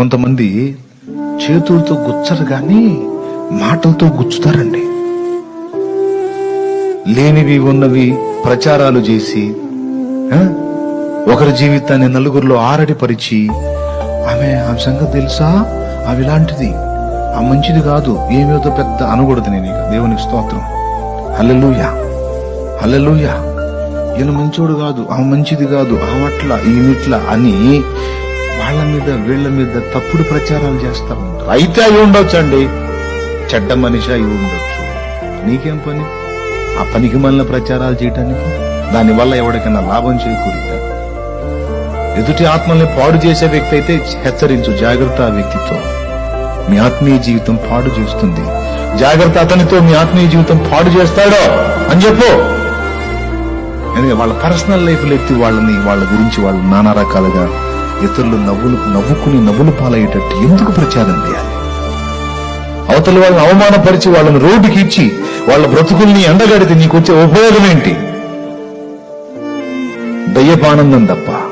కొంతమంది చేతులతో గుచ్చరు కానీ మాటలతో గుచ్చుతారండి. లేనివి ఉన్నవి ప్రచారాలు చేసి ఆ, ఒకరి జీవితాన్ని నలుగురిలో ఆరడి పరిచి ఆమె ఆమె సంగతి తెలుసా? అవి ఇలాంటిది ఆ మంచిది కాదు. ఏమేదో పెద్ద అనకూడదు నేను ఇక. దేవునికి స్తోత్రం. హల్లెలూయా. హల్లెలూయా. ఈయన మంచోడు కాదు. ఆ మంచిది కాదు. ఆమట్ల ఈమిట్ల అని వాళ్ళ మీద వీళ్ళ మీద తప్పుడు ప్రచారాలు చేస్తా ఉంటారు. అయితే అయి ఉండొచ్చు అండి చెడ్డ మనిషి అయి ఉండొచ్చు. నీకేం పని? ఆ పనికి మళ్ళీ ప్రచారాలు చేయటానికి? దానివల్ల ఎవరికైనా లాభం చేకూరిద్దా? ఎదుటి ఆత్మల్ని పాడు చేసే వ్యక్తి అయితే హెచ్చరించు జాగ్రత్త ఆ వ్యక్తితో. మీ ఆత్మీయ జీవితం పాడు చేస్తుంది. జాగ్రత్త అతనితో మీ ఆత్మీయ జీవితం పాడు చేస్తాడో అని చెప్పు. వాళ్ళ పర్సనల్ లైఫ్ ఎత్తి వాళ్ళని వాళ్ళ గురించి వాళ్ళు నానా రకాలుగా ఇతరులు నవ్వులు నవ్వుకుని నవ్వులు పాలయ్యేటట్టు ఎందుకు ప్రచారం చేయాలి? అవతల వాళ్ళని అవమానపరిచి వాళ్ళని రోడ్డుకి ఇచ్చి వాళ్ళ బ్రతుకుల్ని ఎండగడితే నీకు వచ్చే ఉపయోగం ఏంటి? దయ్యపానందం తప్ప.